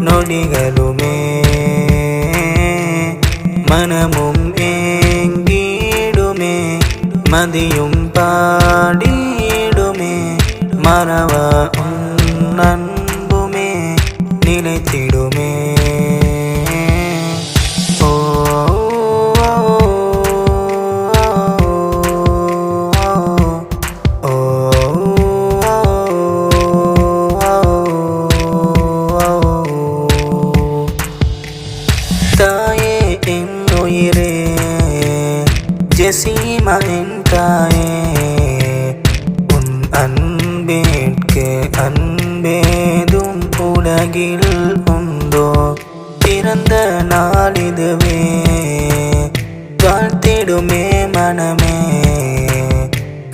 நொடிகளுமே. மனமும் ஏங்கிடுமே. மதியும் பாடிடுமே. மறவ உன் அன்புமே. நிலைத்திடுமே. என் தாயே உன் அன்பேற்கு அன்பேதும் உலகில் உண்டோ? பிறந்த நாளிதுவே வாழ்த்திடுமே மனமே.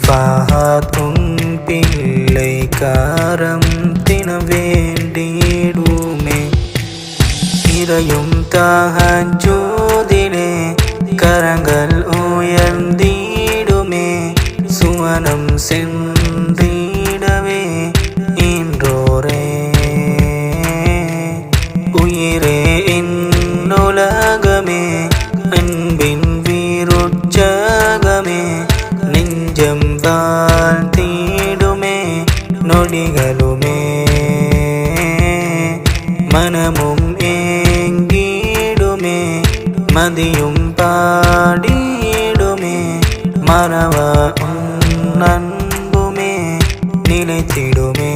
ஃபாத் உன் பிள்ளை காரம் தின வேண்டிடுமே இறையும் தகஜோதிலே கரங்கள் உயர்ந்திடுமே சுவனம் சென்றிடவே இன்றோரே. உயிரே இன்னுலகமே அன்பின் வீருச்சகமே நெஞ்சம் வாழ்த்திடுமே நொடிகளுமே. மனமும் ஏங்கிடுமே மதியும் பாடிடுமே மறவ உன் அன்புமே நிலைத்திடுமே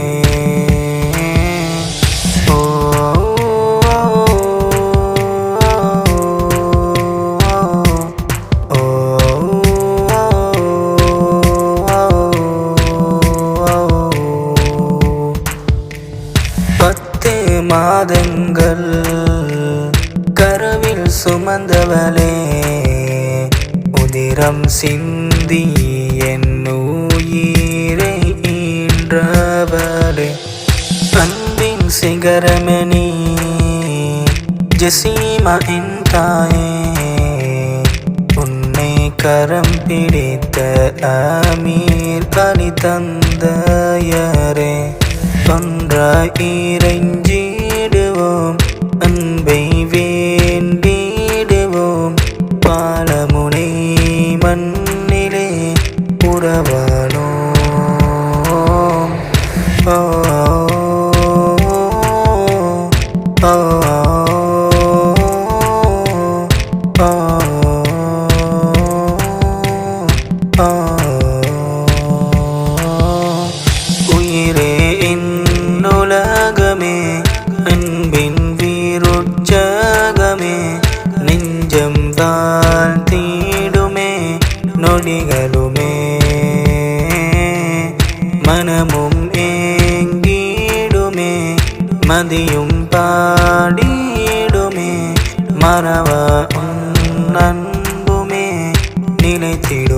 பத்து மாதங்கள் கருவில் சுமந்தவளே உதிரம் சிந்தி நின்றவளே அன்பின் சிகரமே நீ ஜெசீமா என் தாயே. உன்னை கரம் பிடித்த அமீர் பணி தந்தையரே ஒன்றாய் மனமும் ஏங்கிடுமே மதியும் பாடிடுமே. மறவ உன் அன்புமே நிலைத்திடுமே